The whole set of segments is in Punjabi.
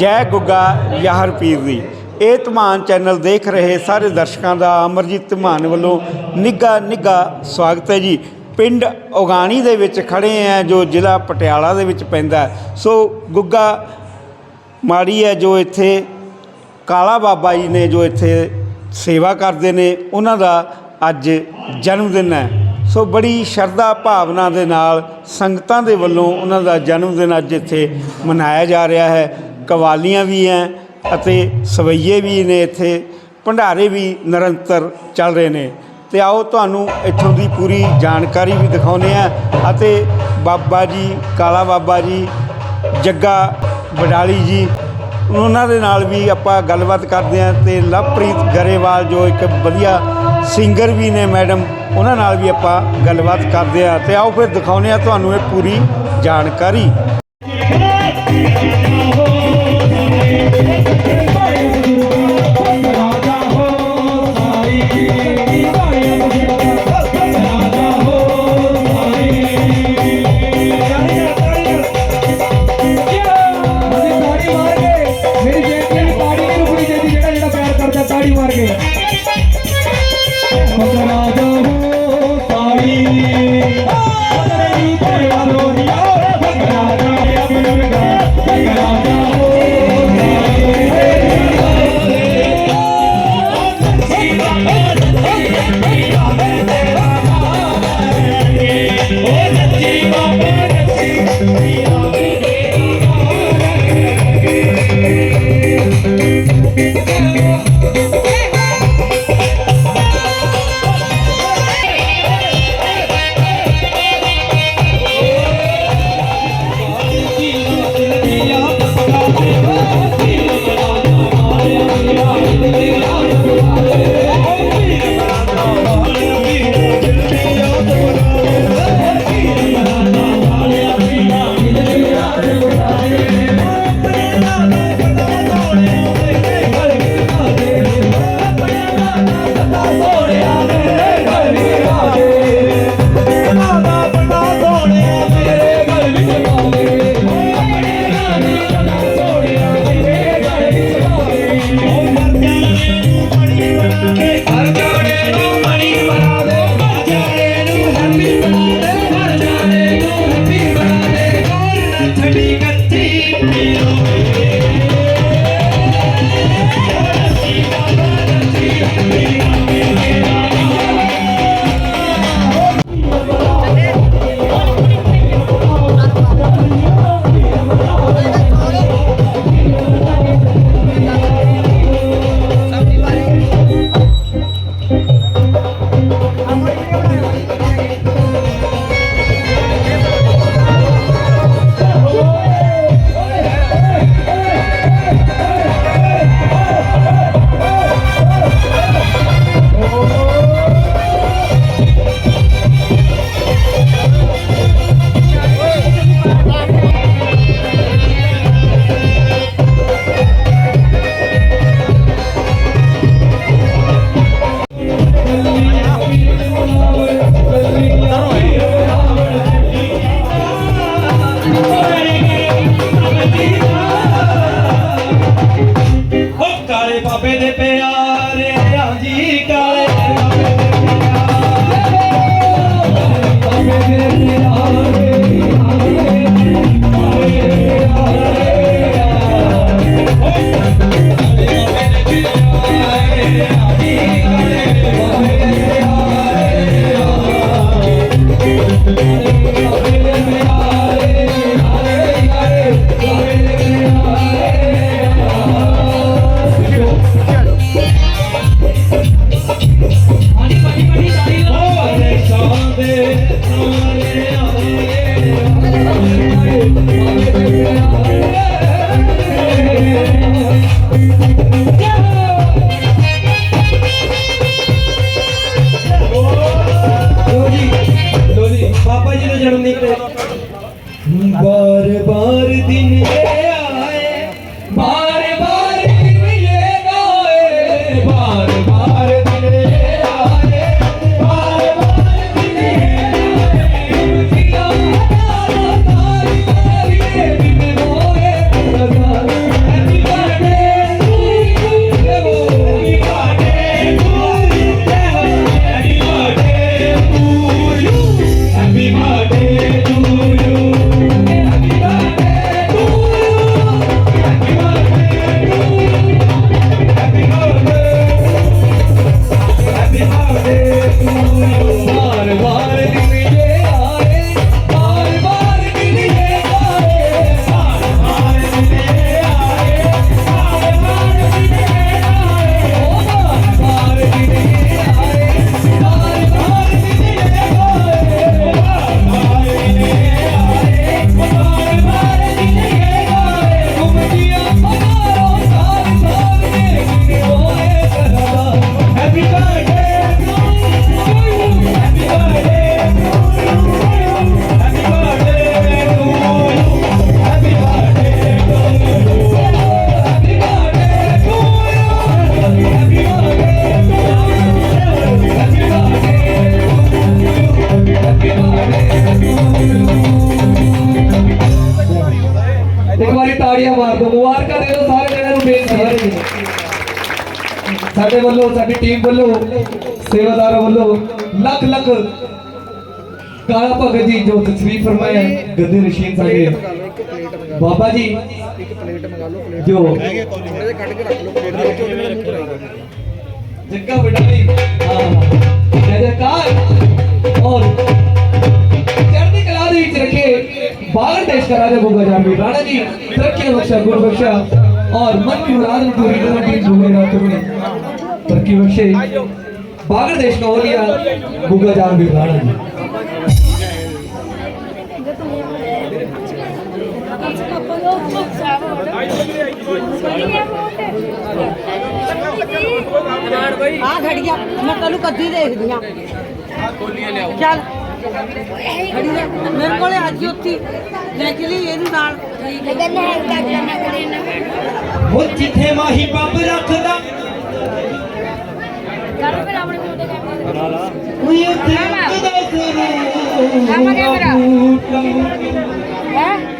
ਜੈ ਗੁੱਗਾ ਯਾਹਰ ਪੀਰ ਦੀ। ਇਹ ਧਮਾਨ ਚੈਨਲ ਦੇਖ ਰਹੇ ਸਾਰੇ ਦਰਸ਼ਕਾਂ ਦਾ ਅਮਰਜੀਤ ਧਮਾਨ ਵੱਲੋਂ ਨਿੱਘਾ ਨਿੱਘਾ ਸਵਾਗਤ ਹੈ ਜੀ। ਪਿੰਡ ਉਗਾਣੀ ਦੇ ਵਿੱਚ ਖੜੇ ਆ ਜੋ ਜ਼ਿਲ੍ਹਾ ਪਟਿਆਲਾ ਦੇ ਵਿੱਚ ਪੈਂਦਾ ਸੋ ਗੁੱਗਾ ਮਾੜੀ ਹੈ ਜੋ ਇੱਥੇ ਕਾਲਾ ਬਾਬਾ ਜੀ ਨੇ ਜੋ ਇੱਥੇ ਸੇਵਾ ਕਰਦੇ ਨੇ, ਉਹਨਾਂ ਦਾ ਅੱਜ ਜਨਮ ਦਿਨ ਹੈ। ਸੋ ਬੜੀ ਸ਼ਰਧਾ ਭਾਵਨਾ ਦੇ ਨਾਲ ਸੰਗਤਾਂ ਦੇ ਵੱਲੋਂ ਉਹਨਾਂ ਦਾ ਜਨਮ ਦਿਨ ਅੱਜ ਇੱਥੇ ਮਨਾਇਆ ਜਾ ਰਿਹਾ ਹੈ। ਕਵਾਲੀਆਂ ਵੀ ਹੈ ਅਤੇ ਸਵਈਏ ਵੀ ਨੇ ਇੱਥੇ, ਭੰਡਾਰੇ ਵੀ ਨਿਰੰਤਰ ਚੱਲ ਰਹੇ ਨੇ। ਤੇ ਆਓ ਤੁਹਾਨੂੰ ਇੱਥੋਂ ਦੀ ਪੂਰੀ ਜਾਣਕਾਰੀ ਵੀ ਦਿਖਾਉਂਦੇ ਆ ਅਤੇ ਬਾਬਾ ਜੀ, ਕਾਲਾ ਬਾਬਾ ਜੀ, ਜੱਗਾ ਬਡਾਲੀ ਜੀ, ਉਹਨਾਂ ਦੇ ਨਾਲ ਵੀ ਆਪਾਂ ਗੱਲਬਾਤ ਕਰਦੇ ਹਾਂ ਤੇ ਲਵਪ੍ਰੀਤ ਗਰੇਵਾਲ ਜੋ ਇੱਕ ਵਧੀਆ ਸਿੰਗਰ ਵੀ ਨੇ ਮੈਡਮ, ਉਹਨਾਂ ਨਾਲ ਵੀ ਆਪਾਂ ਗੱਲਬਾਤ ਕਰਦੇ ਹਾਂ। ਤੇ ਆਓ ਫਿਰ ਦਿਖਾਉਂਦੇ ਹਾਂ ਤੁਹਾਨੂੰ ਇਹ ਪੂਰੀ ਜਾਣਕਾਰੀ। ਜੀ, ਜੋ ਤਸਵੀਰ ਫਰਮਾਇਆ, ਗੱਦੀ ਰਸ਼ੀਦ ਸਾਡੇ ਇੱਕ ਪਲੇਟ ਮੰਗਾ ਲਓ ਪਲੇਟ ਜੋ ਉਹਦੇ ਕੱਢ ਵੀ, ਹਾਂ ਜੈ ਜੈਕਾਰ ਔਰ ਚੜ੍ਹਦੀ ਕਲਾ ਦੇ ਵਿੱਚ ਰੱਖੇ, ਬਾਹਰ ਦੇਸ਼ ਕਰਾ ਦੇ ਬੁਗਾ ਜਾਮੀ ਰਾਣਾ ਜੀ ਤਰੱਕੀ ਬਖਸ਼ਾ, ਗੁਰ ਬਖਸ਼ਾ, ਔਰ ਮਨ ਦੀ ਮੁਰਾਦ ਨੂੰ ਪੂਰੀ ਕਰਨ ਦੀ ਜੁਗੇ ਨਾ ਤੁਮਨੇ ਤਰੱਕੀ ਬਖਸ਼ੇ, ਬਾਹਰ ਦੇਸ਼ ਨੂੰ ਹੋ ਲਿਆ ਬੁਗਾ ਰਾਣਾ ਜੀ। ਆ ਘੜੀਆਂ ਮੈਂ ਤੈਨੂੰ ਕਦੀ ਦੇਖਦੀ ਆ ਚੱਲ। ਘੜੀ ਲੈ। ਮੇਰੇ ਕੋਲੇ ਅੱਜ ਹੀ ਉੱਥੀ ਲੈ ਕੇ ਲਈ ਇਹਨੂੰ ਨਾਲ। ਉਹ ਜਿੱਥੇ ਮਾਹੀ ਬੰਬ ਰੱਖਦਾ। ਉਹੀ ਉੱਥੇ ਰੱਖਦਾ ਜ਼ਰੂਰ ਨੇ ਅਗਲਾ ਮਹਿਲਾ ਨੂੰ ਉਹ ਕੁੰਡੀਆਂ ਸੁਰਤ ਦਾ ਤੂੰ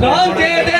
Kante'de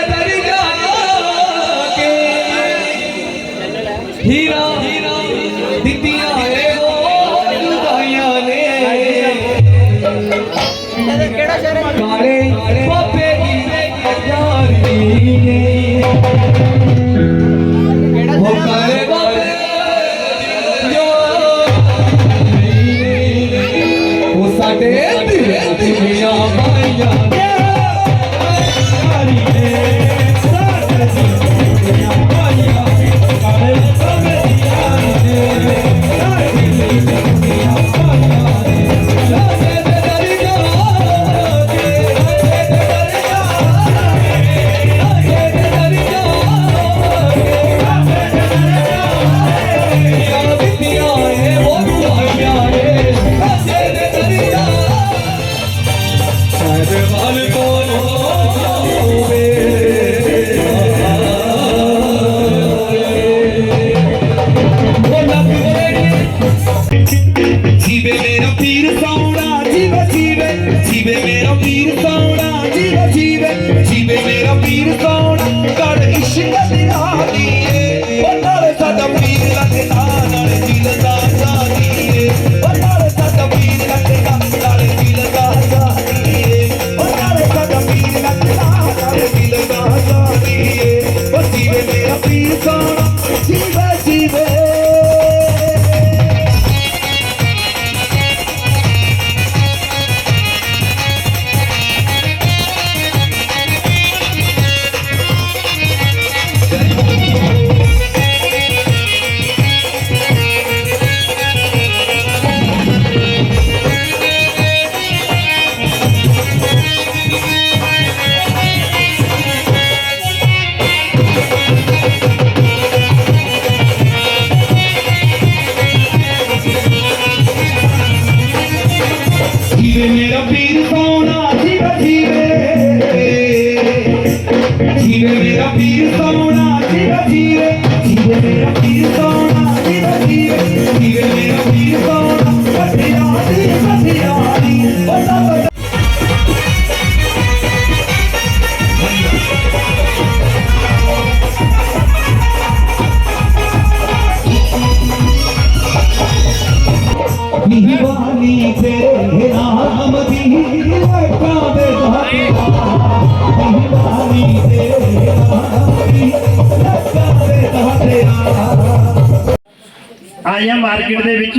ਆਇਆ ਮਾਰਕੀਟ ਦੇ ਵਿੱਚ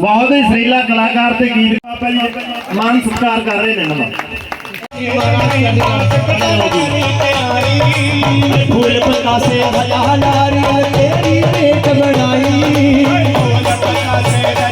ਬਹੁਤ ਹੀ ਸਰੀਲਾ ਕਲਾਕਾਰ ਤੇ ਗੀਤਕਾਰ ਪਹਿਲਾਂ ਮਾਨ ਸਤਿਕਾਰ ਕਰ ਰਹੇ ਨੇ ਇਹਨਾਂ ਦਾ ਫੁੱਲ ਪਕਾਸੇ ਹਲਾ ਤੇਰੀ ਵੇਟ ਬਣਾਈ। ਯਾਰੀ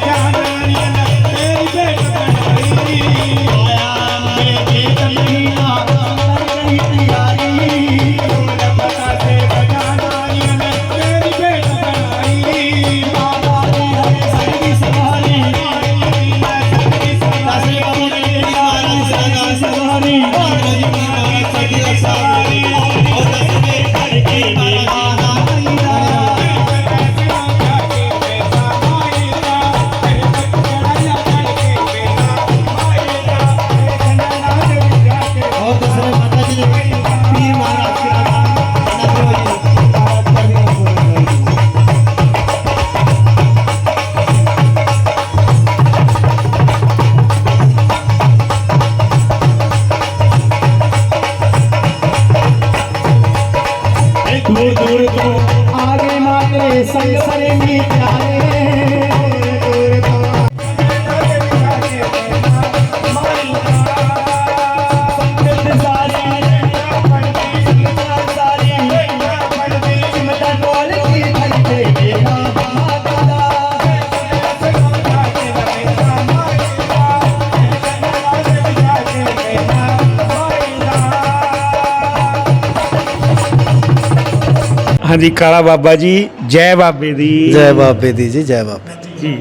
ਹਾਂਜੀ ਕਾਲਾ ਬਾਬਾ ਜੀ ਜੈ ਬਾਬੇ ਦੀ। ਜੈ ਬਾਬੇ ਦੀ ਜੀ ਜੈ ਬਾਬੇ ਦੀ। ਜੀ।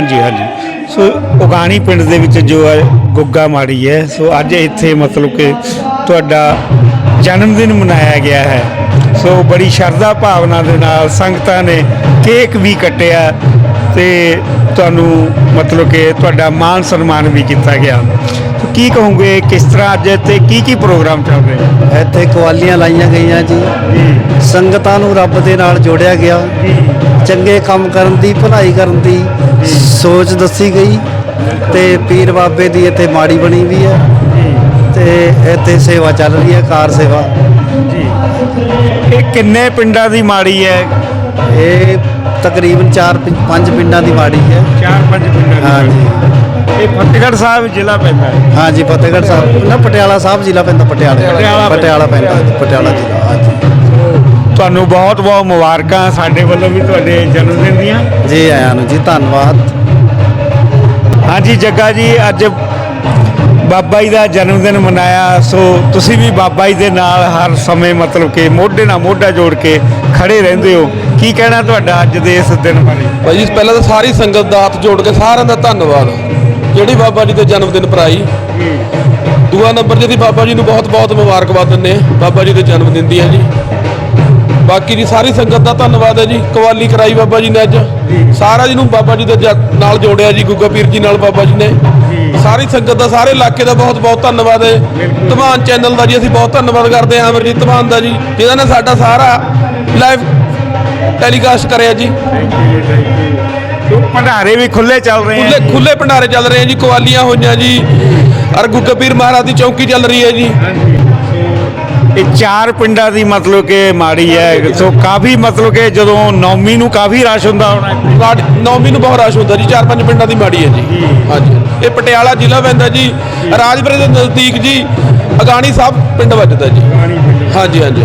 ਹਾਂਜੀ ਹਾਂਜੀ। ਸੋ ਉਗਾਣੀ ਪਿੰਡ ਦੇ ਵਿੱਚ ਜੋ ਹੈ ਗੁੱਗਾ ਮਾੜੀ ਹੈ। ਸੋ ਅੱਜ ਇੱਥੇ ਮਤਲਬ ਕਿ ਤੁਹਾਡਾ ਜਨਮ ਦਿਨ ਮਨਾਇਆ ਗਿਆ ਹੈ। ਸੋ ਬੜੀ ਸ਼ਰਧਾ ਭਾਵਨਾ ਦੇ ਨਾਲ ਸੰਗਤਾਂ ਨੇ ਕੇਕ ਵੀ ਕੱਟਿਆ ਤੇ ਤੁਹਾਨੂੰ ਮਤਲਬ ਕਿ ਤੁਹਾਡਾ ਮਾਨ ਸਨਮਾਨ ਵੀ ਕੀਤਾ ਗਿਆ। ਕੀ ਕਹੋਗੇ ਕਿਸ ਤਰ੍ਹਾਂ ਅੱਜ ਇੱਥੇ ਕੀ ਕੀ ਪ੍ਰੋਗਰਾਮ ਚੱਲ ਰਹੇ ਹੈ ਇੱਥੇ ਕਵਾਲੀਆਂ ਲਾਈਆਂ ਗਈਆਂ ਜੀ। ਸੰਗਤਾਂ ਨੂੰ ਰੱਬ ਦੇ ਨਾਲ ਜੋੜਿਆ ਗਿਆ। ਚੰਗੇ ਕੰਮ ਕਰਨ ਦੀ ਭਲਾਈ ਕਰਨ ਦੀ ਸੋਚ ਦੱਸੀ ਗਈ। ਤੇ ਪੀਰ ਬਾਬੇ ਦੀ ਇੱਥੇ ਮਾੜੀ ਬਣੀ ਵੀ ਹੈ। ਤੇ ਇੱਥੇ ਸੇਵਾ ਚੱਲ ਰਹੀ ਹੈ ਕਾਰ ਸੇਵਾ। ਇਹ ਕਿੰਨੇ ਪਿੰਡਾਂ ਦੀ ਮਾੜੀ ਹੈ? ਇਹ ਤਕਰੀਬਨ 4-5 ਪਿੰਡਾਂ ਦੀ ਮਾੜੀ ਹੈ। ਚਾਰ ਪੰਜ ਪਿੰਡਾਂ ਦੀ। ਇਹ ਫਤਿਹਗੜ੍ਹ ਸਾਹਿਬ ਜ਼ਿਲ੍ਹਾ ਪੈਂਦਾ ਹੈ। ਹਾਂਜੀ ਫਤਿਹਗੜ੍ਹ ਸਾਹਿਬ। ਨਾ ਪਟਿਆਲਾ ਸਾਹਿਬ ਜ਼ਿਲ੍ਹਾ ਪੈਂਦਾ ਪਟਿਆਲਾ। ਪਟਿਆਲਾ ਪਟਿਆਲਾ ਪੈਂਦਾ ਪਟਿਆਲਾ ਜ਼ਿਲ੍ਹਾ ਹਾਂਜੀ। ਤੁਹਾਨੂੰ ਬਹੁਤ ਬਹੁਤ ਮੁਬਾਰਕਾਂ ਸਾਡੇ ਵੱਲੋਂ ਵੀ ਤੁਹਾਡੇ ਜਨਮ ਦਿਨ ਦੀਆਂ। ਜੀ ਆਇਆਂ ਨੂੰ ਜੀ ਧੰਨਵਾਦ। ਹਾਂਜੀ ਜੱਗਾ ਜੀ ਅੱਜ ਬਾਬਾ ਜੀ ਦਾ ਜਨਮ ਦਿਨ ਮਨਾਇਆ। ਸੋ ਤੁਸੀਂ ਵੀ ਬਾਬਾ ਜੀ ਦੇ ਨਾਲ ਹਰ ਸਮੇਂ ਮਤਲਬ ਕਿ ਮੋਢੇ ਨਾਲ ਮੋਢਾ ਜੋੜ ਕੇ ਖੜੇ ਰਹਿੰਦੇ ਹੋ। ਕੀ ਕਹਿਣਾ ਤੁਹਾਡਾ ਅੱਜ ਦੇ ਇਸ ਦਿਨ ਬਾਰੇ? ਭਾਈ ਜੀ ਪਹਿਲਾਂ ਤਾਂ ਸਾਰੀ ਸੰਗਤ ਦਾ ਹੱਥ ਜੋੜ ਕੇ ਸਾਰਿਆਂ ਦਾ ਧੰਨਵਾਦ। ਜਿਹੜੀ ਬਾਬਾ ਜੀ ਦੇ ਜਨਮ ਦਿਨ ਭਰਾਈ ਦੂਆ ਨੰਬਰ ਜਿਹਦੀ ਬਾਬਾ ਜੀ ਨੂੰ ਬਹੁਤ ਬਹੁਤ ਮੁਬਾਰਕਬਾਦ ਦਿੰਦੇ ਹਾਂ ਬਾਬਾ ਜੀ ਦੇ ਜਨਮ ਦਿਨ ਦੀਆਂ ਜੀ। ਬਾਕੀ ਜੀ ਸਾਰੀ ਸੰਗਤ ਦਾ ਧੰਨਵਾਦ ਹੈ ਜੀ ਕਵਾਲੀ ਕਰਾਈ ਬਾਬਾ ਜੀ ਨੇ ਅੱਜ। ਸਾਰਾ ਜੀ ਨੂੰ ਬਾਬਾ ਜੀ ਦੇ ਜ- ਨਾਲ ਜੋੜਿਆ ਜੀ ਗੁੱਗਾ ਪੀਰ ਜੀ ਨਾਲ ਬਾਬਾ ਜੀ ਨੇ। ਸਾਰੀ ਸੰਗਤ ਦਾ ਸਾਰੇ ਇਲਾਕੇ ਦਾ ਬਹੁਤ ਬਹੁਤ ਧੰਨਵਾਦ ਹੈ। ਧਮਾਨ ਚੈਨਲ ਦਾ ਜੀ ਅਸੀਂ ਬਹੁਤ ਧੰਨਵਾਦ ਕਰਦੇ ਹਾਂ ਅਮਰਜੀਤ ਧਮਾਨ ਦਾ ਜੀ ਜਿਹਨਾਂ ਨੇ ਸਾਡਾ ਸਾਰਾ ਲਾਈਵ ਟੈਲੀਕਾਸਟ ਕਰਿਆ ਜੀ। ਭੰਡਾਰੇ ਵੀ ਖੁੱਲੇ ਚੱਲ ਰਹੇ ਖੁੱਲੇ ਖੁੱਲੇ ਭੰਡਾਰੇ ਚੱਲ ਰਹੇ ਆ ਜੀ ਕਵਾਲੀਆਂ ਹੋਈਆਂ ਜੀ। ਅਰ ਪੀਰ ਮਹਾਰਾਜ ਦੀ ਚੌਂਕੀ ਚੱਲ ਰਹੀ ਹੈ ਜੀ। ਇਹ ਚਾਰ ਪਿੰਡਾਂ ਦੀ ਮਤਲਬ ਕਿ ਮਾੜੀ ਹੈ। ਸੋ ਕਾਫੀ ਮਤਲਬ ਕਿ ਜਦੋਂ ਨੌਮੀ ਨੂੰ ਕਾਫੀ ਰਸ਼ ਹੁੰਦਾ ਹੋਣਾ। ਨੌਵੀਂ ਨੂੰ ਬਹੁਤ ਰਸ਼ ਹੁੰਦਾ ਜੀ ਚਾਰ ਪੰਜ ਪਿੰਡਾਂ ਦੀ ਮਾੜੀ ਹੈ ਜੀ। ਹਾਂਜੀ। ਇਹ ਪਟਿਆਲਾ ਜ਼ਿਲ੍ਹਾ ਪੈਂਦਾ ਜੀ ਰਾਜਪੁਰੇ ਦੇ ਨਜ਼ਦੀਕ ਜੀ ਅਗਾਣੀ ਸਾਹਿਬ ਪਿੰਡ ਵੱਜਦਾ ਜੀ। ਹਾਂਜੀ ਹਾਂਜੀ।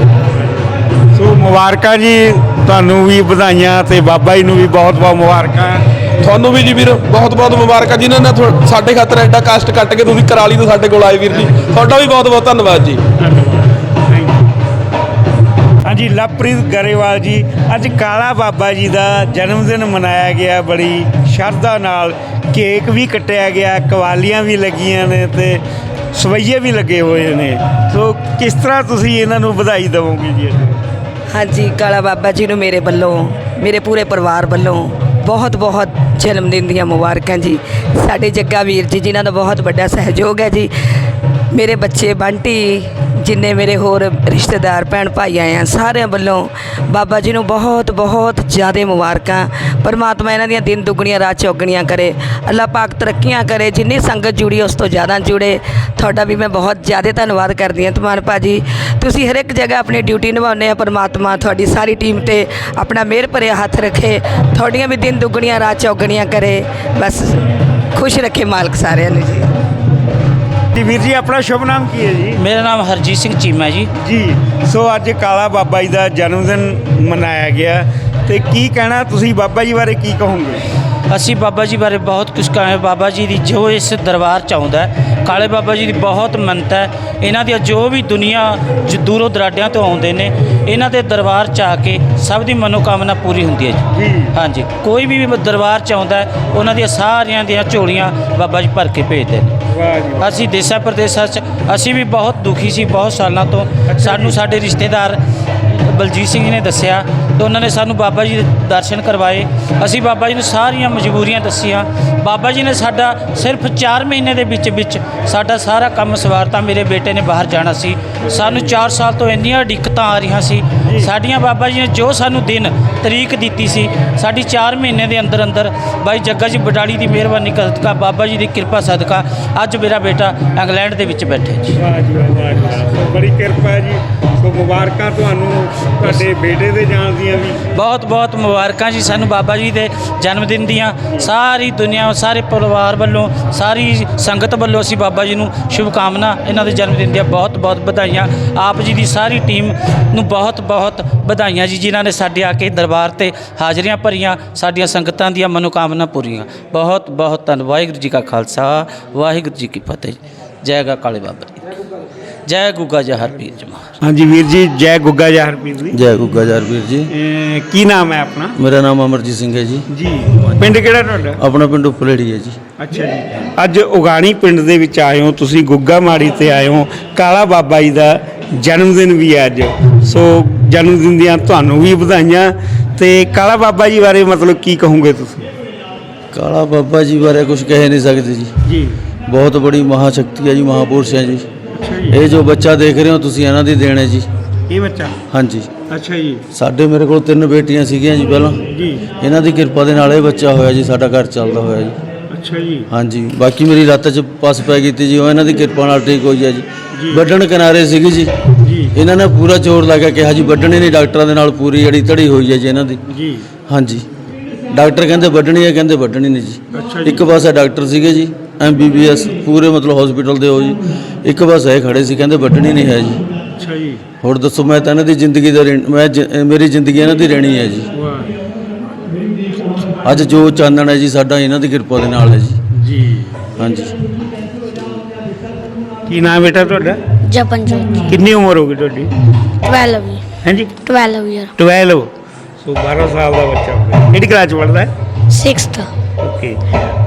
ਸੋ ਮੁਬਾਰਕਾਂ ਜੀ ਤੁਹਾਨੂੰ ਵੀ ਵਧਾਈਆਂ ਤੇ ਬਾਬਾ ਜੀ ਨੂੰ ਵੀ ਬਹੁਤ ਬਹੁਤ ਮੁਬਾਰਕਾਂ। ਤੁਹਾਨੂੰ ਵੀ ਜੀ ਵੀਰ ਬਹੁਤ ਬਹੁਤ ਮੁਬਾਰਕਾਂ ਜਿਨ੍ਹਾਂ ਨੇ ਤੁਹਾ- ਸਾਡੇ ਖਾਤਰ ਐਡਾ ਕਾਸਟ ਕੱਟ ਕੇ ਤੁਸੀਂ ਕਰਾਲੀ ਤੋਂ ਸਾਡੇ ਕੋਲ ਆਏ ਵੀਰ ਜੀ। ਤੁਹਾਡਾ ਵੀ ਬਹੁਤ ਬਹੁਤ ਧੰਨਵਾਦ ਜੀ। ਹਾਂਜੀ ਲਵਪ੍ਰੀਤ ਗਰੇਵਾਲ ਜੀ ਅੱਜ ਕਾਲਾ ਬਾਬਾ ਜੀ ਦਾ ਜਨਮ ਦਿਨ ਮਨਾਇਆ ਗਿਆ ਬੜੀ ਸ਼ਰਧਾ ਨਾਲ। ਕੇਕ ਵੀ ਕੱਟਿਆ ਗਿਆ ਕਵਾਲੀਆਂ ਵੀ ਲੱਗੀਆਂ ਨੇ ਤੇ ਸਵਈਏ ਵੀ ਲੱਗੇ ਹੋਏ ਨੇ। ਸੋ ਕਿਸ ਤਰ੍ਹਾਂ ਤੁਸੀਂ ਇਹਨਾਂ ਨੂੰ ਵਧਾਈ ਦੇਵੋਗੇ ਜੀ ਅੱਜ ਹਾਂਜੀ, ਕਾਲਾ ਬਾਬਾ ਜੀ ਨੂੰ ਮੇਰੇ ਵੱਲੋਂ, ਮੇਰੇ ਪੂਰੇ ਪਰਿਵਾਰ ਵੱਲੋਂ ਬਹੁਤ ਬਹੁਤ ਜਨਮ ਦਿਨ ਦੀਆਂ ਮੁਬਾਰਕਾਂ ਜੀ। ਸਾਡੇ ਜੱਗਾ ਵੀਰ ਜੀ, ਜਿਨ੍ਹਾਂ ਦਾ ਬਹੁਤ ਵੱਡਾ ਸਹਿਯੋਗ ਹੈ ਜੀ। ਮੇਰੇ ਬੱਚੇ ਬੰਟੀ ਜਿੰਨੇ ਮੇਰੇ ਹੋਰ ਰਿਸ਼ਤੇਦਾਰ, ਭੈਣ ਭਾਈ ਆਏ ਆ, ਸਾਰਿਆਂ ਵੱਲੋਂ ਬਾਬਾ ਜੀ ਨੂੰ ਬਹੁਤ ਬਹੁਤ ਜ਼ਿਆਦਾ ਮੁਬਾਰਕਾਂ। ਪਰਮਾਤਮਾ ਇਹਨਾਂ ਦੀਆਂ ਦਿਨ ਦੁੱਗਣੀਆਂ, ਰਾਤ ਚੌਗਣੀਆਂ ਕਰੇ। ਅੱਲਾ ਪਾਕ ਤਰੱਕੀਆਂ ਕਰੇ, ਜਿੰਨੀ ਸੰਗਤ ਜੁੜੀ ਉਸ ਤੋਂ ਜ਼ਿਆਦਾ ਜੁੜੇ। ਤੁਹਾਡਾ ਵੀ ਮੈਂ ਬਹੁਤ ਜ਼ਿਆਦਾ ਧੰਨਵਾਦ ਕਰਦੀ ਹਾਂ ਤੁਮਾਨ ਭਾਜੀ। ਤੁਸੀਂ ਹਰ ਇੱਕ ਜਗ੍ਹਾ ਆਪਣੀ ਡਿਊਟੀ ਨਿਭਾਉਂਦੇ ਆ, ਪਰਮਾਤਮਾ ਤੁਹਾਡੀ ਸਾਰੀ ਟੀਮ ਤੇ ਆਪਣਾ ਮਿਹਰ ਭਰਿਆ ਹੱਥ ਰੱਖੇ। ਤੁਹਾਡੀਆਂ ਵੀ ਦਿਨ ਦੁੱਗਣੀਆਂ, ਰਾਤ ਚੌਗਣੀਆਂ ਕਰੇ। ਬਸ, ਖੁਸ਼ ਰੱਖੇ ਮਾਲਕ ਸਾਰਿਆਂ ਨੂੰ ਜੀ। ਜੀ ਵੀਰ ਜੀ ਆਪਣਾ ਸ਼ੁਭ ਨਾਮ ਕੀ ਹੈ ਜੀ? ਮੇਰਾ ਨਾਮ ਹਰਜੀਤ ਸਿੰਘ ਚੀਮਾ ਜੀ। ਜੀ ਸੋ ਅੱਜ ਕਾਲਾ ਬਾਬਾ ਜੀ ਦਾ ਜਨਮ ਦਿਨ ਮਨਾਇਆ ਗਿਆ। ਤੇ ਕੀ ਕਹਿਣਾ ਤੁਸੀਂ ਬਾਬਾ ਜੀ ਬਾਰੇ ਕੀ ਕਹੋਗੇ? ਅਸੀਂ ਬਾਬਾ ਜੀ ਬਾਰੇ ਬਹੁਤ ਕੁਝ ਕਹਾਂਗੇ। ਬਾਬਾ ਜੀ ਦੀ ਜੋ ਇਸ ਦਰਬਾਰ ਚ ਆਉਂਦਾ ਕਾਲੇ ਬਾਬਾ ਜੀ ਦੀ ਬਹੁਤ ਮੰਨਤ ਹੈ। ਇਹਨਾਂ ਦੀਆਂ ਜੋ ਵੀ ਦੁਨੀਆ ਜ ਦੂਰੋਂ ਦਰਾਡਿਆਂ ਤੋਂ ਆਉਂਦੇ ਨੇ ਇਹਨਾਂ ਦੇ ਦਰਬਾਰ ਚ ਆ ਕੇ ਸਭ ਦੀ ਮਨੋਕਾਮਨਾ ਪੂਰੀ ਹੁੰਦੀ ਹੈ ਜੀ। ਹਾਂਜੀ ਕੋਈ ਵੀ ਦਰਬਾਰ ਚ ਆਉਂਦਾ ਉਹਨਾਂ ਦੀਆਂ ਸਾਰੀਆਂ ਦੀਆਂ ਝੋਲੀਆਂ ਬਾਬਾ ਜੀ ਭਰ ਕੇ ਭੇਜਦੇ ਨੇ। ਅਸੀਂ ਦੇਸਾਂ ਪ੍ਰਦੇਸਾਂ 'ਚ ਅਸੀਂ ਵੀ ਬਹੁਤ ਦੁਖੀ ਸੀ ਬਹੁਤ ਸਾਲਾਂ ਤੋਂ। ਸਾਨੂੰ ਸਾਡੇ ਰਿਸ਼ਤੇਦਾਰ ਬਲਜੀਤ ਸਿੰਘ ਜੀ ਨੇ ਦੱਸਿਆ ਤੇ ਉਹਨਾਂ ਨੇ ਸਾਨੂੰ ਬਾਬਾ ਜੀ ਦੇ ਦਰਸ਼ਨ ਕਰਵਾਏ। ਅਸੀਂ ਬਾਬਾ ਜੀ ਨੂੰ ਸਾਰੀਆਂ ਮਜਬੂਰੀਆਂ ਦੱਸੀਆਂ। ਬਾਬਾ ਜੀ ਨੇ ਸਾਡਾ ਸਿਰਫ 4 ਮਹੀਨੇ ਦੇ ਵਿੱਚ ਵਿੱਚ ਸਾਡਾ ਸਾਰਾ ਕੰਮ ਸਵਾਰਤਾ ਮੇਰੇ ਬੇਟੇ ਨੇ ਬਾਹਰ ਜਾਣਾ ਸੀ। ਸਾਨੂੰ 4 ਸਾਲ ਤੋਂ ਇੰਨੀਆਂ ਦਿੱਕਤਾਂ ਆ ਰਹੀਆਂ ਸੀ। ਸਾਡੀਆਂ ਬਾਬਾ ਜੀ ਨੇ ਜੋ ਸਾਨੂੰ ਦਿਨ ਤਰੀਕ ਦਿੱਤੀ ਸੀ ਸਾਡੀ 4 ਮਹੀਨੇ ਦੇ ਅੰਦਰ ਅੰਦਰ ਬਾਈ ਜੱਗਾ ਜੀ ਬਡਾਲੀ ਦੀ ਮਿਹਰਬਾਨੀ ਸਦਕਾ ਬਾਬਾ ਜੀ ਦੀ ਕਿਰਪਾ ਸਦਕਾ ਅੱਜ ਮੇਰਾ ਬੇਟਾ ਇੰਗਲੈਂਡ ਦੇ ਵਿੱਚ ਬੈਠੇ ਜੀ। ਵਾਹ ਜੀ ਵਾਹ, ਵਾਹ ਜੀ ਵਾਹ। ਬੜੀ ਕਿਰਪਾ ਜੀ। ਸੋ ਮੁਬਾਰਕਾਂ ਤੁਹਾਨੂੰ ਤੁਹਾਡੇ ਬੇਟੇ ਦੇ ਜਾਣ ਦੀਆਂ ਵੀ। ਬਹੁਤ ਬਹੁਤ ਮੁਬਾਰਕਾਂ ਜੀ ਸਾਨੂੰ ਬਾਬਾ ਜੀ ਦੇ ਜਨਮ ਦਿਨ ਦੀਆਂ। ਸਾਰੀ ਦੁਨੀਆ ਸਾਰੇ ਪਰਿਵਾਰ ਵੱਲੋਂ ਸਾਰੀ ਸੰਗਤ ਵੱਲੋਂ ਅਸੀਂ ਬਾਬਾ ਜੀ ਨੂੰ ਸ਼ੁਭ ਕਾਮਨਾ ਇਹਨਾਂ ਦੇ ਜਨਮ ਦਿਨ ਦੀਆਂ ਬਹੁਤ ਬਹੁਤ ਵਧਾਈਆਂ। ਆਪ ਜੀ ਦੀ ਸਾਰੀ ਟੀਮ ਨੂੰ ਬਹੁਤ ਬਹੁਤ ਵਧਾਈਆਂ ਜੀ ਜਿਨ੍ਹਾਂ ਨੇ ਸਾਡੇ ਆ ਕੇ ਦਰਬਾਰ ਤੇ ਹਾਜ਼ਰੀਆਂ ਭਰੀਆਂ ਸਾਡੀਆਂ ਸੰਗਤਾਂ ਦੀਆਂ ਮਨੋਕਾਮਨਾ ਪੂਰੀਆਂ। ਬਹੁਤ ਬਹੁਤ ਧੰਨ। ਵਾਹਿਗੁਰੂ ਜੀ ਕਾ ਖਾਲਸਾ ਵਾਹਿਗੁਰੂ ਜੀ ਕੀ ਫਤਿਹ ਜੈ। ਗਾ ਕਾਲੇ ਬਾਬਾ ਜੀ ਜੈ ਗੁੱਗਾ ਜਹਰ ਪੀਰ ਜਮਾ ਹਾਂਜੀ ਵੀਰ ਜੀ ਜੈ ਗੁੱਗਾ ਜਹਰਪੀਰ ਜੀ। ਜੈ ਗੁੱਗਾ ਜਰ ਵੀਰ ਜੀ। ਕੀ ਨਾਮ ਹੈ ਆਪਣਾ? ਮੇਰਾ ਨਾਮ ਅਮਰਜੀਤ ਸਿੰਘ ਹੈ ਜੀ। ਜੀ ਪਿੰਡ ਕਿਹੜਾ ਤੁਹਾਡਾ? ਆਪਣਾ ਪਿੰਡ ਉਪਲੇੜੀ ਹੈ ਜੀ। ਅੱਛਾ ਜੀ। ਅੱਜ ਉਗਾਣੀ ਪਿੰਡ ਦੇ ਵਿੱਚ ਆਏ ਹੋ ਤੁਸੀਂ ਗੁੱਗਾ ਮਾੜੀ ਤੇ ਆਏ ਹੋ। ਕਾਲਾ ਬਾਬਾ ਜੀ ਦਾ ਜਨਮ ਦਿਨ ਵੀ ਹੈ ਅੱਜ। ਸੋ ਜਨਮ ਦਿਨ ਦੀਆਂ ਤੁਹਾਨੂੰ ਵੀ ਵਧਾਈਆਂ ਤੇ ਕਾਲਾ ਬਾਬਾ ਜੀ ਬਾਰੇ ਮਤਲਬ ਕੀ ਕਹੋਗੇ ਤੁਸੀਂ? ਕਾਲਾ ਬਾਬਾ ਜੀ ਬਾਰੇ ਕੁਝ ਕਹਿ ਨਹੀਂ ਸਕਦੇ ਜੀ। ਜੀ। ਬਹੁਤ ਬੜੀ ਮਹਾਸ਼ਕਤੀ ਹੈ ਜੀ ਮਹਾਪੁਰਸ਼ ਹੈ ਜੀ। ਇਹ ਜੋ ਬੱਚਾ ਦੇਖ ਰਹੇ ਹੋ ਤੁਸੀਂ ਇਹਨਾਂ ਦੀ ਦੇਣ ਹੈ ਜੀ। ਇਹ ਬੱਚਾ? ਹਾਂਜੀ। ਅੱਛਾ ਜੀ। ਸਾਡੇ ਮੇਰੇ ਕੋਲ ਤਿੰਨ ਬੇਟੀਆਂ ਸੀਗੀਆਂ ਜੀ ਪਹਿਲਾਂ। ਜੀ। ਇਹਨਾਂ ਦੀ ਕਿਰਪਾ ਦੇ ਨਾਲ ਇਹ ਬੱਚਾ ਹੋਇਆ ਜੀ ਸਾਡਾ ਘਰ ਚੱਲਦਾ ਹੋਇਆ ਜੀ। ਅੱਛਾ ਜੀ। ਹਾਂਜੀ। ਬਾਕੀ ਮੇਰੀ ਲੱਤ 'ਚ ਪਸ ਪੈ ਗਈ ਤੀ ਜੀ ਉਹ ਇਹਨਾਂ ਦੀ ਕਿਰਪਾ ਨਾਲ ਠੀਕ ਹੋਈ ਹੈ ਜੀ। ਵੱਢਣ ਕਿਨਾਰੇ ਸੀਗੀ ਜੀ। ਇਹਨਾਂ ਨੇ ਪੂਰਾ ਜ਼ੋਰ ਲਾ ਕੇ ਕਿਹਾ ਜੀ ਵੱਢਣੀ ਨਹੀਂ ਡਾਕਟਰਾਂ ਦੇ ਨਾਲ ਪੂਰੀ ਜਿਹੜੀ ਧੜੀ ਹੋਈ ਹੈ ਜੀ ਇਹਨਾਂ ਦੀ। ਜੀ। ਹਾਂਜੀ। ਡਾਕਟਰ ਕਹਿੰਦੇ ਵੱਢਣੀ ਹੈ ਕਹਿੰਦੇ ਵੱਢਣੀ ਨਹੀਂ ਜੀ। ਇੱਕ ਪਾਸੇ ਡਾਕਟਰ ਸੀਗੇ ਜੀ ਐਮਬੀਬੀਐਸ ਪੂਰੇ ਮਤਲਬ ਹਸਪੀਟਲ ਦੇ ਹੋ ਜੀ। ਇੱਕ ਪਾਸੇ ਇਹ ਖੜੇ ਸੀ ਕਹਿੰਦੇ ਵੱਢਣੀ ਨਹੀਂ ਹੈ ਜੀ। ਅੱਛਾ ਜੀ। ਹੋਰ ਦੱਸੋ ਮੈਂ ਤਾਂ ਇਹਨਾਂ ਦੀ ਜ਼ਿੰਦਗੀ ਦਾ ਮੈਂ ਮੇਰੀ ਜ਼ਿੰਦਗੀ ਇਹਨਾਂ ਦੀ ਰਹਿਣੀ ਹੈ ਜੀ। ਵਾਹ। ਅੱਜ ਜੋ ਚਾਨਣ ਹੈ ਜੀ ਸਾਡਾ ਇਹਨਾਂ ਦੀ ਕਿਰਪਾ ਦੇ ਨਾਲ ਹੈ ਜੀ। ਜੀ। ਹਾਂਜੀ। ਕੀ ਨਾਮ ਬੇਟਾ ਤੁਹਾਡਾ? ਜਪਨਜੋਤ ਕਿੰਨੀ ਉਮਰ ਹੋ ਗਈ ਤੁਹਾਡੀ? 12 ਵੀ ਹਾਂਜੀ? 12 ਇਅਰ 12 ਸੋ 12 ਸਾਲ ਦਾ ਬੱਚਾ ਹੋ ਗਿਆ। ਕਿਹੜੀ ਕਲਾਸ ਪੜਦਾ ਹੈ 6th ਓਕੇ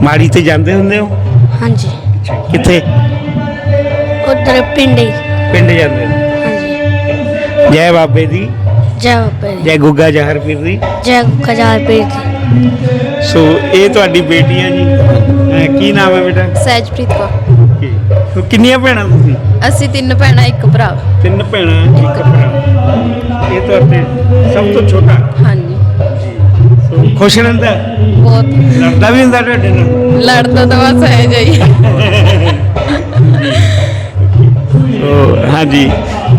ਮਾੜੀ ਤੇ ਜਾਂਦੇ ਹੁੰਦੇ ਹੋ? ਹਾਂਜੀ। ਕਿੱਥੇ? ਉਧਰ ਪਿੰਡ ਹੀ। ਪਿੰਡ ਜਾਂਦੇ ਹੋ? ਹਾਂਜੀ। ਜੈ ਬਾਬੇ ਦੀ? ਜੈ ਬਾਬੇ ਜੈ ਗੁੱਗਾ ਜਹਰਪੀਰ ਦੀ? ਜੈ ਕਜਾਰ ਪੀਰ ਦੀ। ਸੋ ਇਹ ਤੁਹਾਡੀ ਬੇਟੀ ਹੈ ਜੀ। ਅਹ ਕੀ ਨਾਮ ਹੈ ਬੇਟਾ? ਸਹਿਜਪ੍ਰੀਤ ਕੋ ਓਕੇ ਸੋ ਕਿੰਨੀਆਂ ਭੈਣਾਂ ਤੁਸੀਂ? ਅਸੀਂ ਤਿੰਨ ਭੈਣਾਂ ਇੱਕ ਭਰਾ। ਤਿੰਨ ਭੈਣਾਂ ਇੱਕ ਭਰਾ। ਇਹ ਤੁਹਾਡੇ ਸਭ ਤੋਂ ਛੋਟਾ। ਹਾਂਜੀ। ਸੋ ਖੁਸ਼ ਰਹਿੰਦਾ? ਬਹੁਤ। ਲੜਦਾ ਵੀ ਹੁੰਦਾ ਤੁਹਾਡੇ ਨਾਲ? ਲੜਦਾ ਤਾਂ ਬਸ ਹੈ। ਜਾਈ ਸੋ ਹਾਂਜੀ।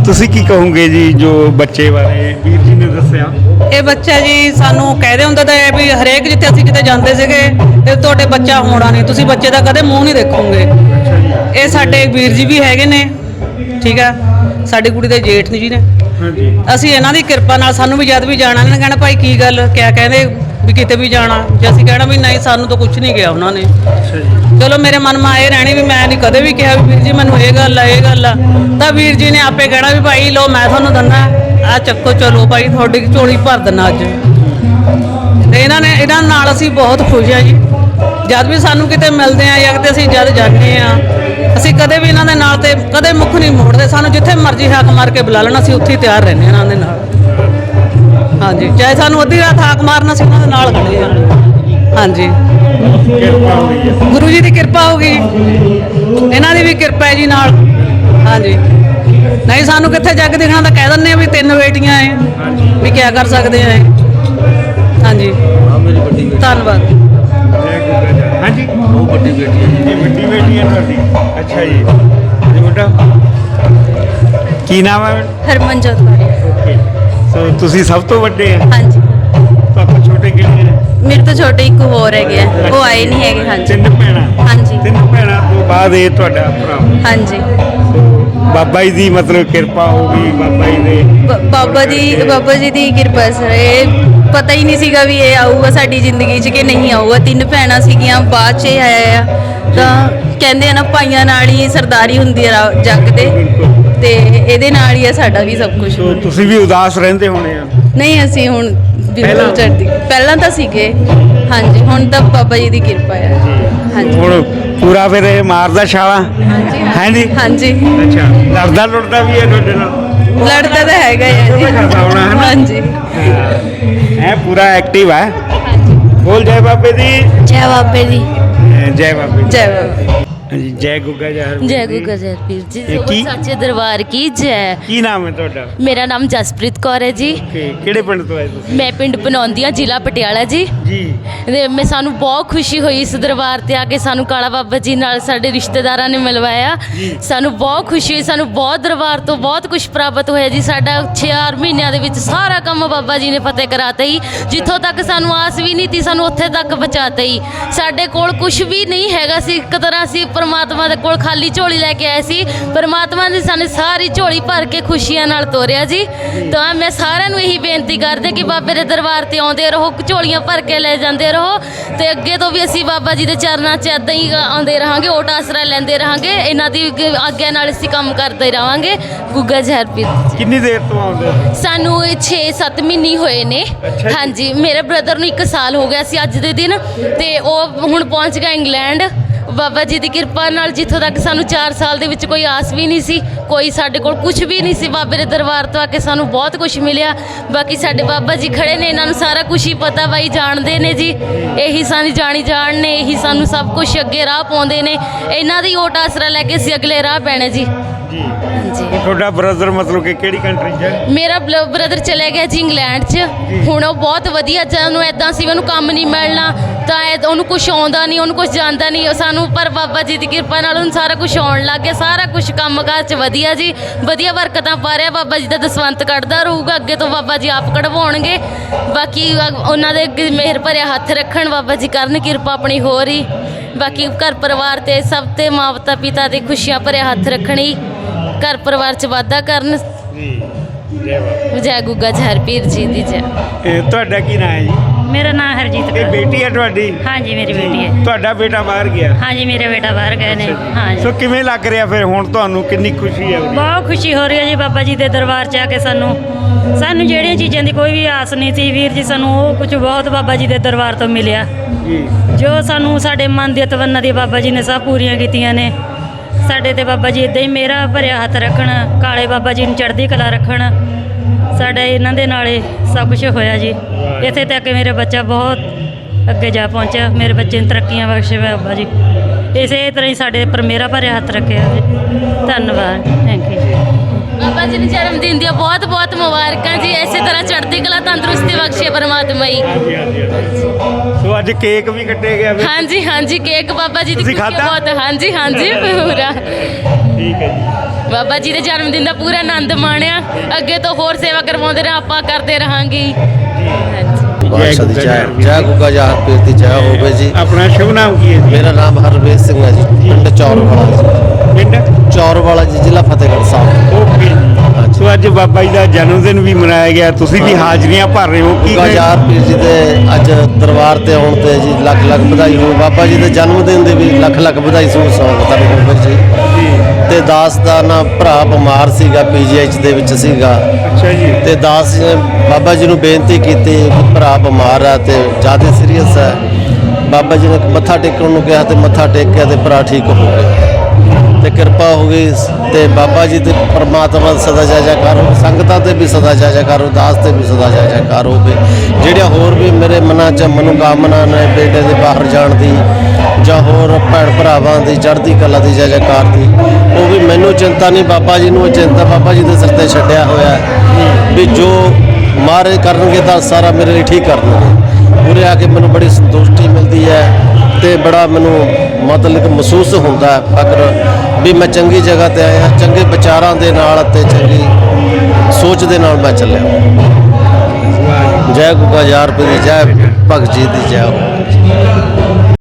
ਤੁਸੀਂ ਕੀ ਕਹੋਗੇ ਜੀ ਜੋ ਬੱਚੇ ਬਾਰੇ ਵੀਰ ਜੀ ਨੇ ਦੱਸਿਆ? ਇਹ ਬੱਚਾ ਜੀ ਸਾਨੂੰ ਕਹਿਦੇ ਹੁੰਦੇ ਤਾਂ ਇਹ ਵੀ ਹਰੇਕ ਜਿੱਥੇ ਅਸੀਂ ਕਿਤੇ ਜਾਂਦੇ ਸੀਗੇ ਤੇ ਤੁਹਾਡੇ ਬੱਚਾ ਹੋਣਾ ਨਹੀਂ। ਤੁਸੀਂ ਬੱਚੇ ਦਾ ਕਦੇ ਮੂੰਹ ਨਹੀਂ ਦੇਖੋਗੇ। ਇਹ ਸਾਡੇ ਵੀਰ ਜੀ ਵੀ ਹੈਗੇ ਨੇ ਠੀਕ ਆ? ਸਾਡੀ ਕੁੜੀ ਦੇ ਜੇਠ ਜੀ ਨੇ। ਹਾਂਜੀ। ਅਸੀਂ ਇਹਨਾਂ ਦੀ ਕਿਰਪਾ ਨਾਲ ਸਾਨੂੰ ਵੀ ਜਦ ਵੀ ਜਾਣਾ ਇਹਨਾਂ ਨੇ ਕਹਿਣਾ ਭਾਈ ਕੀ ਗੱਲ ਕਿਆ ਕਹਿੰਦੇ ਵੀ ਕਿਤੇ ਵੀ ਜਾਣਾ? ਜੇ ਅਸੀਂ ਕਹਿਣਾ ਵੀ ਨਹੀਂ ਸਾਨੂੰ ਤਾਂ ਕੁਝ ਨਹੀਂ ਗਿਆ ਉਹਨਾਂ ਨੇ। ਚਲੋ ਮੇਰੇ ਮਨ ਮਾ ਇਹ ਰਹਿਣੀ ਵੀ ਮੈਂ ਨਹੀਂ ਕਦੇ ਵੀ ਕਿਹਾ ਵੀ ਵੀਰ ਜੀ ਮੈਨੂੰ ਇਹ ਗੱਲ ਆ ਇਹ ਗੱਲ ਆ। ਤਾਂ ਵੀਰ ਜੀ ਨੇ ਆਪੇ ਕਹਿਣਾ ਵੀ ਭਾਈ ਲੋ ਮੈਂ ਤੁਹਾਨੂੰ ਦੰਨਾ ਆ ਚੱਕੋ ਚਲੋ ਭਾਈ ਤੁਹਾਡੀ ਝੋਲੀ ਭਰ ਦਿੰਨਾ ਅੱਜ। ਤੇ ਇਹਨਾਂ ਨੇ ਇਹਨਾਂ ਨਾਲ ਅਸੀਂ ਬਹੁਤ ਖੁਸ਼ ਆ ਜੀ। ਜਦ ਵੀ ਸਾਨੂੰ ਕਿਤੇ ਮਿਲਦੇ ਆ ਜਾਂ ਕਿਤੇ ਅਸੀਂ ਜਦ ਜਾਂਦੇ ਆ, ਅਸੀਂ ਕਦੇ ਵੀ ਇਹਨਾਂ ਦੇ ਨਾਲ ਤੇ ਕਦੇ ਮੁੱਖ ਨਹੀਂ ਮੋੜਦੇ। ਸਾਨੂੰ ਜਿੱਥੇ ਮਰਜ਼ੀ ਹਾਕ ਮਾਰ ਕੇ ਬੁਲਾ ਲੈਣਾ, ਅਸੀਂ ਉੱਥੇ ਹੀ ਤਿਆਰ ਰਹਿੰਦੇ ਹਾਂ ਇਹਨਾਂ ਦੇ ਨਾਲ। ਹਾਂਜੀ, ਚਾਹੇ ਸਾਨੂੰ ਅੱਧੀ ਰਾਤ ਹਾਕ ਮਾਰਨਾ ਸੀ ਉਹਨਾਂ ਦੇ ਨਾਲ ਖੜੇ ਆ। ਹਾਂਜੀ। ਗੁਰੂ ਜੀ ਦੀ ਕਿਰਪਾ ਹੋ ਗਈ। ਇਹਨਾਂ ਦੀ ਵੀ ਕਿਰਪਾ ਹੈ ਜੀ ਨਾਲ। ਹਾਂਜੀ। ਨਹੀਂ, ਸਾਨੂੰ ਕਿੱਥੇ ਜੱਗ ਦਿਖਣਾ ਤਾਂ ਕਹਿ ਦਿੰਦੇ ਆ ਵੀ ਤਿੰਨ ਬੇਟੀਆਂ ਐ। ਵੀ ਕੀ ਕਰ ਸਕਦੇ ਆ ਇਹ? ਹਾਂਜੀ। ਧੰਨਵਾਦ। ਉਹ ਵੱਡੀ ਬੇਟੀ ਹੈ ਜੀ। ਇਹ ਵੱਡੀ ਬੇਟੀ ਹੈ ਤੁਹਾਡੀ। ਅੱਛਾ ਜੀ। ਜੀ ਬੇਟਾ। ਕੀ ਨਾਮ ਹੈ? ਹਰਮਨਜੋਤ ਕੌਰ ਓਕੇ। ਸੋ ਤੁਸੀਂ ਸਭ ਤੋਂ ਵੱਡੇ ਆ ਹਾਂਜੀ। ਪਾਪਾ ਛੋਟੇ ਕਿਹੜੇ ਨੇ ਮੇਰੇ ਤੋਂ ਛੋਟੇ ਇੱਕ ਹੋਰ ਹੈਗੇ ਆ। ਉਹ ਆਏ ਨਹੀਂ ਹੈਗੇ ਹਾਂਜੀ। ਤਿੰਨ ਭੈਣਾਂ? ਹਾਂਜੀ। ਤਿੰਨ ਭੈਣਾਂ ਤੋਂ ਬਾਅਦ ਇਹ ਤੁਹਾਡਾ ਭਰਾ। ਹਾਂਜੀ। ਬਾਬਾ ਜੀ ਦੀ ਮਤਲਬ ਕਿਰਪਾ ਹੋ ਗਈ ਬਾਬਾ ਜੀ ਦੇ। ਬ- ਬਾਬਾ ਜੀ ਬਾਬਾ ਜੀ ਦੀ ਕਿਰਪਾ ਸਰ। ਇਹ ਪਤਾ ਹੀ ਨਹੀਂ ਸੀਗਾ ਵੀ ਇਹ ਆਊਗਾ ਸਾਡੀ ਜ਼ਿੰਦਗੀ 'ਚ ਕਿ ਨਹੀਂ ਆਊਗਾ। ਤਿੰਨ ਭੈਣਾਂ ਸੀਗੀਆਂ ਬਾਅਦ 'ਚ ਇਹ ਆਇਆ ਆ। ਤਾਂ ਕਹਿੰਦੇ ਆ ਨਾ ਭਾਈਆਂ ਨਾਲ ਹੀ ਸਰਦਾਰੀ ਹੁੰਦੀ ਆ ਰਾ- ਜੱਗ ਤੇ। ਤੇ ਇਹਦੇ ਨਾਲ ਹੀ ਆ ਸਾਡਾ ਵੀ ਸਭ ਕੁਝ ਸੋ ਤੁਸੀਂ ਵੀ ਉਦਾਸ ਰਹਿੰਦੇ ਹੋਣੇ ਆ? ਨਹੀਂ ਅਸੀਂ ਹੁਣ ਪਹਿਲਾਂ? ਬਿਲਕੁਲ ਚੜ੍ਹਦੀ ਪਹਿਲਾਂ ਤਾਂ ਸੀਗੇ। ਹਾਂਜੀ ਹੁਣ ਤਾਂ ਬਾਬਾ ਜੀ ਦੀ ਕਿਰਪਾ ਆ। ਹਾਂਜੀ। ਹੁਣ ਪੂਰਾ ਫਿਰ ਇਹ ਮਾਰਦਾ ਛਾਲਾ? ਹੈ। ਜੀ? ਹਾਂਜੀ। ਅੱਛਾ। ਲੜਦਾ ਲੁੜਦਾ ਵੀ ਹੈ ਤੁਹਾਡੇ ਨਾਲ? ਲੜਦਾ ਤਾਂ ਹੈਗਾ ਹੀ ਜੀ। ਕਰਦਾ ਹੋਣਾ ਹੈ ਨਾ? ਹਾਂਜੀ। ਹੈ। ਪੂਰਾ ਐਕਟਿਵ ਹੈ ਬੋਲ ਜੈ ਬਾਬੇ ਦੀ। ਜੈ ਬਾਬੇ ਦੀ। ਅਹ ਜੈ ਬਾਬੇ ਦੀ। ਜੈ ਬਾਬੇ ਹਾਂਜੀ ਜੈ ਗੁੱਗਾ ਜੈ ਜੈ ਜੀ। ਗੁੱਗਾ ਜੈ ਪੀਰ ਜੀ। ਇਹ ਕੀ? ਸੱਚੇ ਦਰਬਾਰ ਕੀ ਜੈ। ਕੀ ਨਾਮ ਹੈ ਤੁਹਾਡਾ? ਮੇਰਾ ਨਾਮ ਜਸਪ੍ਰੀਤ ਕੌਰ ਹੈ ਜੀ। ਕਿ- ਕਿਹੜੇ ਪਿੰਡ ਤੋਂ ਆਏ ਤੁਸੀਂ? ਮੈਂ ਪਿੰਡ ਪਨੌਂਦੀਆਂ ਜ਼ਿਲ੍ਹਾ ਪਟਿਆਲਾ ਜੀ। ਜੀ। ਤੇ ਮੈਂ ਸਾਨੂੰ ਬਹੁਤ ਖੁਸ਼ੀ ਹੋਈ ਇਸ ਦਰਬਾਰ ਤੇ ਆ ਕੇ ਸਾਨੂੰ ਕਾਲਾ ਬਾਬਾ ਜੀ ਨਾਲ ਸਾਡੇ ਰਿਸ਼ਤੇਦਾਰਾਂ ਨੇ ਮਿਲਵਾਇਆ। ਸਾਨੂੰ ਬਹੁਤ ਖੁਸ਼ੀ ਹੋਈ ਸਾਨੂੰ ਬਹੁਤ ਦਰਬਾਰ ਤੋਂ ਬਹੁਤ ਕੁਝ ਪ੍ਰਾਪਤ ਹੋਇਆ ਜੀ। ਸਾਡਾ 6 ਮਹੀਨਿਆਂ ਦੇ ਵਿੱਚ ਸਾਰਾ ਕੰਮ ਬਾਬਾ ਜੀ ਨੇ ਫਤਿਹ ਕਰਾਤਾ ਹੀ ਜਿੱਥੋਂ ਤੱਕ ਸਾਨੂੰ ਆਸ ਵੀ ਨਹੀਂ ਤੀ ਸਾਨੂੰ ਉੱਥੇ ਤੱਕ ਪਹੁੰਚਾਤਾ ਹੀ ਸਾਡੇ ਕੋਲ ਕੁਝ ਵੀ ਨਹੀਂ ਹੈਗਾ ਸੀ। ਇੱਕ ਤਰ੍ਹਾਂ ਸੀ ਪ੍ਰਮਾਤਮਾ ਦੇ ਕੋਲ ਖਾਲੀ ਝੋਲੀ ਲੈ ਕੇ ਆਏ ਸੀ। ਪ੍ਰਮਾਤਮਾ ਨੇ ਸਾਨੂੰ ਸਾਰੀ ਝੋਲੀ ਭਰ ਕੇ ਖੁਸ਼ੀਆਂ ਨਾਲ ਤੋਰਿਆ ਜੀ। ਤਾਂ ਮੈਂ ਸਾਰਿਆਂ ਨੂੰ ਇਹੀ ਬੇਨਤੀ ਕਰਦੇ ਕਿ ਬਾਬੇ ਦੇ ਦਰਬਾਰ ਤੇ ਆਉਂਦੇ ਰਹੋ ਝੋਲੀਆਂ ਭਰ ਕੇ ਲੈ ਜਾਂਦੇ ਰਹੋ। ਤੇ ਅੱਗੇ ਤੋਂ ਵੀ ਅਸੀਂ ਬਾਬਾ ਜੀ ਦੇ ਚਰਨਾਂ 'ਚ ਇਦਾਂ ਹੀ ਆਉਂਦੇ ਰਹਾਂਗੇ ਓਟ ਆਸਰਾ ਲੈਂਦੇ ਰਹਾਂਗੇ। ਇਹਨਾਂ ਦੀ ਆਗਿਆ ਨਾਲ ਅਸੀਂ ਕੰਮ ਕਰਦੇ ਰਹਾਂਗੇ। ਗੁੱਗਾ ਜ਼ਹਿਰਪੀਰ ਕਿੰਨੀ ਦੇਰ ਤੋਂ ਆਉਂਦੇ ਸਾਨੂੰ 6-7 ਮਹੀਨੇ ਹੋਏ ਨੇ। ਹਾਂਜੀ ਮੇਰੇ ਬ੍ਰਦਰ ਨੂੰ 1 ਸਾਲ ਹੋ ਗਿਆ ਸੀ ਅੱਜ ਦੇ ਦਿਨ। ਤੇ ਉਹ ਹੁਣ ਪਹੁੰਚ ਗਿਆ ਇੰਗਲੈਂਡ। ਬਾਬਾ ਜੀ ਦੀ ਕਿਰਪਾ ਨਾਲ ਜਿੱਥੋਂ ਤੱਕ ਸਾਨੂੰ 4 ਸਾਲ ਦੇ ਵਿੱਚ ਕੋਈ ਆਸ ਵੀ ਨਹੀਂ ਸੀ, ਕੋਈ ਸਾਡੇ ਕੋਲ ਕੁਝ ਵੀ ਨਹੀਂ ਸੀ, ਬਾਬੇ ਦੇ ਦਰਬਾਰ ਤੋਂ ਆ ਕੇ ਸਾਨੂੰ ਬਹੁਤ ਕੁਝ ਮਿਲਿਆ। ਬਾਕੀ ਸਾਡੇ ਬਾਬਾ ਜੀ ਖੜੇ ਨੇ, ਇਹਨਾਂ ਨੂੰ ਸਾਰਾ ਕੁਝ ਹੀ ਪਤਾ ਬਾਈ, ਜਾਣਦੇ ਨੇ ਜੀ। ਇਹੀ ਸਾਨੂੰ ਜਾਣੀ ਜਾਣ ਨੇ, ਇਹੀ ਸਾਨੂੰ ਸਭ ਕੁਝ ਅੱਗੇ ਰਾਹ ਪਾਉਂਦੇ ਨੇ। ਇਹਨਾਂ ਦੀ ਓਟ ਆਸਰਾ ਲੈ ਕੇ ਅਸੀਂ ਅਗਲੇ ਰਾਹ ਪੈਣੇ ਜੀ। ਜੀ। ਤੁਹਾਡਾ ਬ੍ਰਦਰ ਮਤਲਬ ਕਿ ਕਿਹੜੀ ਕੰਟਰੀ 'ਚ ਹੈ? ਮੇਰਾ ਬ੍ਰਦਰ ਚਲੇ ਗਿਆ ਜੀ ਇੰਗਲੈਂਡ 'ਚ। ਹੁਣ ਉਹ ਬਹੁਤ ਵਧੀਆ ਜਦੋਂ ਨੂੰ ਐਦਾਂ ਸੀ ਉਹਨੂੰ ਕੰਮ ਨਹੀਂ ਮਿਲਣਾ ਤਾਂ ਇਹ- ਉਹਨੂੰ ਕੁਝ ਆਉਂਦਾ ਨਹੀਂ ਉਹਨੂੰ ਕੁਝ ਜਾਂਦਾ ਨਹੀਂ। ਉਹ ਸਾਨੂੰ ਪਰ ਬਾਬਾ ਜੀ ਦੀ ਕਿਰਪਾ ਨਾਲ ਉਹਨੂੰ ਸਾਰਾ ਕੁਝ ਆਉਣ ਲੱਗ ਗਿਆ। ਸਾਰਾ ਕੁਝ ਕੰਮਕਾਜ 'ਚ ਵਧੀਆ ਜੀ। ਵਧੀਆ ਬਰਕਤਾਂ ਪਾ ਰਿਹਾ। ਬਾਬਾ ਜੀ ਦਾ ਦਸਵੰਤ ਕੱਢਦਾ ਰਹੂਗਾ। ਅੱਗੇ ਤੋਂ ਬਾਬਾ ਜੀ ਆਪ ਕਢਵਾਉਣਗੇ। ਬਾਕੀ ਉਹਨਾਂ ਦੇ ਅੱਗੇ ਮਿਹਰ ਭਰਿਆ ਹੱਥ ਰੱਖਣ। ਬਾਬਾ ਜੀ ਕਰਨ ਕਿਰਪਾ ਆਪਣੀ ਹੋਰ ਹੀ ਬਾਕੀ ਘਰ ਪਰਿਵਾਰ ਤੇ ਸਭ ਤੇ ਮਾਤਾ ਪਿਤਾ ਤੇ ਖੁਸ਼ੀਆਂ ਭਰਿਆ ਹੱਥ ਰੱਖਣੀ ਘਰ ਪਰਿਵਾਰ 'ਚ ਵਾਧਾ ਕਰਨ। ਜੀ ਜੈ ਬਾਬਾ। ਜੈ ਗੁੱਗਾ ਜਹਰਪੀਰ ਜੀ ਦੀ ਜੈ। ਇਹ ਤੁਹਾਡਾ ਕੀ ਨਾਮ ਹੈ ਜੀ? ਮੇਰਾ ਨਾਮ ਹਰਜੀਤ ਇਹ ਕੌਰ। ਬੇਟੀ ਹੈ ਤੁਹਾਡੀ? ਹਾਂਜੀ ਮੇਰੀ ਬੇਟੀ ਹੈ। ਤੁਹਾਡਾ ਬੇਟਾ ਬਾਹਰ ਗਿਆ? ਹਾਂਜੀ ਮੇਰੇ ਬੇਟਾ ਬਾਹਰ ਗਏ ਨੇ। ਹਾਂਜੀ। ਸੋ ਕਿਵੇਂ ਲੱਗ ਰਿਹਾ ਫਿਰ ਹੁਣ ਤੁਹਾਨੂੰ? ਕਿੰਨੀ ਖੁਸ਼ੀ ਹੈ ਉਹਦੀ? ਬਹੁਤ ਖੁਸ਼ੀ ਹੋ ਰਹੀ ਹੈ ਜੀ ਬਾਬਾ ਜੀ ਦੇ ਦਰਬਾਰ 'ਚ ਆ ਕੇ ਸਾਨੂੰ। ਸਾਨੂੰ ਜਿਹੜੀਆਂ ਚੀਜ਼ਾਂ ਦੀ ਕੋਈ ਵੀ ਆਸ ਨਹੀਂ ਸੀ ਵੀਰ ਜੀ ਸਾਨੂੰ ਉਹ ਕੁਝ ਬਹੁਤ ਬਾਬਾ ਜੀ ਦੇ ਦਰਬਾਰ ਤੋਂ ਮਿਲਿਆ। ਜੀ। ਜੋ ਸਾਨੂੰ ਸਾਡੇ ਮਨ ਦੀਆਂ ਤਵੰਨਾਂ ਦੀ ਬਾਬਾ ਜੀ ਨੇ ਸਭ ਪੂਰੀਆਂ ਕੀਤੀਆਂ ਨੇ। ਸਾਡੇ ਤੇ ਬਾਬਾ ਜੀ ਇਦਾਂ ਹੀ ਮੇਰਾ ਭਰਿਆ ਹੱਥ ਰੱਖਣ ਕਾਲੇ ਬਾਬਾ ਜੀ ਨੂੰ ਚੜ੍ਹਦੀ ਕਲਾ ਰੱਖਣ ਸਾਡਾ ਇਹਨਾਂ ਦੇ ਨਾਲੇ ਸਭ ਕੁਝ ਹੋਇਆ ਜੀ। ਇੱਥੇ ਤੱਕ ਮੇਰੇ ਬੱਚਾ ਬਹੁਤ ਅੱਗੇ ਜਾ ਪਹੁੰਚਿਆ ਮੇਰੇ ਬੱਚੇ ਨੂੰ ਤਰੱਕੀਆਂ ਬਖਸ਼ੇ ਬਾਬਾ ਜੀ। ਇਸੇ ਤਰ੍ਹਾਂ ਹੀ ਸਾਡੇ ਪਰ ਮੇਰਾ ਭਰਿਆ ਹੱਥ ਰੱਖਿਆ ਜੀ। ਧੰਨਵਾਦ ਥੈਂਕ ਯੂ ਬਾਬਾ ਜੀ ਨੂੰ ਜਨਮ ਦਿਨ ਦੀਆਂ ਬਹੁਤ ਬਹੁਤ ਮੁਬਾਰਕਾਂ ਜੀ। ਇਸੇ ਤਰ੍ਹਾਂ ਚੜ੍ਹਦੀ ਕਲਾ ਤੰਦਰੁਸਤੀ ਬਖਸ਼ੇ ਪਰਮਾਤਮਾ ਜੀ। ਹਾਂਜੀ ਹਾਂਜੀ ਹਾਂਜੀ। ਸੋ ਅੱਜ ਕੇਕ ਵੀ ਕੱਟੇ ਗਿਆ ਫਿਰ ਹਾਂਜੀ ਹਾਂਜੀ ਕੇਕ ਬਾਬਾ ਜੀ ਦੀ ਤੁਸੀਂ ਖੁਸ਼ੀ ਖਾਧਾ? ਬਹੁਤ ਹਾਂਜੀ ਹਾਂਜੀ ਪੂਰਾ। ਠੀਕ ਹੈ ਜੀ। ਬਾਬਾ ਜੀ ਦੇ ਜਨਮ ਦਿਨ ਦਾ ਪੂਰਾ ਆਨੰਦ ਮਾਣਿਆ। ਅੱਗੇ ਤੋਂ ਹੋਰ ਸੇਵਾ ਕਰਵਾਉਂਦੇ ਰਹੇ ਆਪਾਂ ਕਰਦੇ ਰਹਾਂਗੇ। ਹਾਂਜੀ। ਬਾਦਸ਼ਾਹ ਦੀ ਜੈ ਜੈ ਗੁੱਗਾ ਜਹਾਰ ਪੀਰ ਦੀ ਜੈ ਹੋਵੇ ਜੀ। ਆਪਣਾ ਸ਼ੁਭ ਨਾਮ ਕੀ ਹੈ ਜੀ? ਮੇਰਾ ਨਾਮ ਹਰਵੇਸ਼ ਸਿੰਘ ਹੈ ਜੀ। ਪਿੰਡ ਜੀ। ਪਿੰਡ? ਚੌਰਵਾਲਾ ਜੀ ਜ਼ਿਲ੍ਹਾ ਫਤਿਹਗੜ੍ਹ ਸਾਹਿਬ। ਓਕੇ। ਜੀ ਸੋ ਅੱਜ ਬਾਬਾ ਜੀ ਦਾ ਜਨਮ ਦਿਨ ਵੀ ਮਨਾਇਆ ਗਿਆ। ਤੁਸੀਂ ਵੀ ਹਾਜ਼ਰੀਆਂ ਭਰ ਰਹੇ ਹੋ। ਕੀ ਜਹਾਰ ਪੀਰ ਜੀ ਦੇ ਅੱਜ ਦਰਬਾਰ ਤੇ ਆਉਣ ਤੇ ਜੀ ਲੱਖ ਲੱਖ ਵਧਾਈ ਹੋਵੇ ਬਾਬਾ ਜੀ ਦੇ ਜਨਮ ਦਿਨ ਦੇ ਵੀ ਲੱਖ ਲੱਖ ਵਧਾਈ ਸੋ ਸੰਗਤਾਂ ਨੂੰ ਹੋਵੇ ਜੀ। ਤੇ ਦਾਸ ਦਾ ਨਾ ਭਰਾ ਬਿਮਾਰ ਸੀਗਾ ਪੀਜੀਐਚ ਦੇ ਵਿੱਚ ਸੀਗਾ। ਅੱਛਾ ਜੀ। ਤੇ ਦਾਸ ਜੀ ਨੇ ਬਾਬਾ ਜੀ ਨੂੰ ਬੇਨਤੀ ਕੀਤੀ ਕਿ ਭਰਾ ਬਿਮਾਰ ਹੈ ਤੇ ਜ਼ਿਆਦਾ ਸੀਰੀਅਸ ਹੈ ਬਾਬਾ ਜੀ ਨੇ ਮੱਥਾ ਟੇਕਣ ਨੂੰ ਕਿਹਾ ਤੇ ਮੱਥਾ ਟੇਕਿਆ ਤੇ ਭਰਾ ਠੀਕ ਹੋ ਗਿਆ। ਤੇ ਕਿਰਪਾ ਹੋ ਗਈ ਤੇ ਬਾਬਾ ਜੀ ਤੇ ਪਰਮਾਤਮਾ ਸਦਾ ਜੈ ਜੈਕਾਰ ਹੋ ਸੰਗਤਾਂ ਤੇ ਵੀ ਸਦਾ ਜੈ ਜੈਕਾਰ ਹੋ ਦਾਸ ਤੇ ਵੀ ਸਦਾ ਜੈ ਹੋਵੇ। ਜਿਹੜੀਆਂ ਹੋਰ ਵੀ ਮੇਰੇ ਮਨਾਂ 'ਚ ਮਨੋਕਾਮਨਾ ਨੇ ਬੇਟੇ ਦੇ ਬਾਹਰ ਜਾਣ ਦੀ ਜਾਂ ਹੋਰ ਭੈਣ ਭਰਾਵਾਂ ਦੀ, ਚੜ੍ਹਦੀ ਕਲਾ ਦੀ, ਜੈ ਦੀ, ਉਹ ਵੀ ਮੈਨੂੰ ਚਿੰਤਾ ਨਹੀਂ, ਬਾਬਾ ਜੀ ਨੂੰ ਚਿੰਤਾ ਬਾਬਾ ਜੀ ਦੇ ਸਿਰ ਤੇ ਛੱਡਿਆ ਹੋਇਆ ਵੀ ਜੋ ਮਾਰੇ ਕਰਨਗੇ ਤਾਂ ਸਾਰਾ ਮੇਰੇ ਲਈ ਠੀਕ ਕਰਨਗੇ। ਉਰੇ ਆ ਕੇ ਮੈਨੂੰ ਬੜੀ ਸੰਤੁਸ਼ਟੀ ਮਿਲਦੀ ਹੈ ਤੇ ਬੜਾ ਮੈਨੂੰ ਮਤਲਬ ਮਹਿਸੂਸ ਹੁੰਦਾ ਫਕਰ ਵੀ ਮੈਂ ਚੰਗੀ ਜਗ੍ਹਾ ਤੇ ਆਇਆ ਚੰਗੇ ਵਿਚਾਰਾਂ ਦੇ ਨਾਲ ਤੇ ਚੰਗੀ ਸੋਚ ਦੇ ਨਾਲ ਮੈਂ ਚੱਲਿਆ। ਜੈ ਗੁੱਗਾ ਯਾਰ ਪੀ ਜੈ ਭਗਤ ਜੀ ਦੀ ਜੈ। ਹੋ